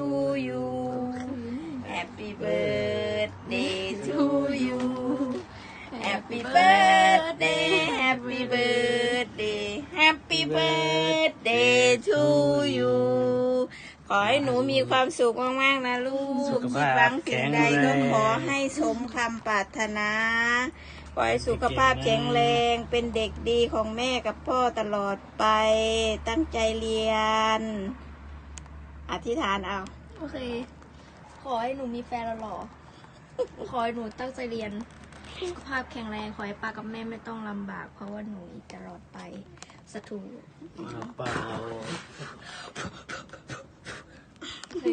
to you Happy birthday to you Happy birthday Happy birthday Happy birthday to you ขอให้หนูมีความสุขมาก ๆ นะลูกสุขคิภาดพหวังสิ่งใดแข็งแรงก็ขอให้สมคำปรารถนา ขอให้สุขภาพแข็งแรง เป็นเด็กดีของแม่กับพ่อตลอดไป ตั้งใจเรียน อธิษฐานเอา โอเค ขอให้หนูมีแฟนหล่อๆขอให้หนูตั้งใจเรียน สุขภาพแข็งแรง ขอให้ป้ากับแม่ไม่ต้องลำบาก เพราะว่าหนูตลอดไปสถูเปล่า โอเค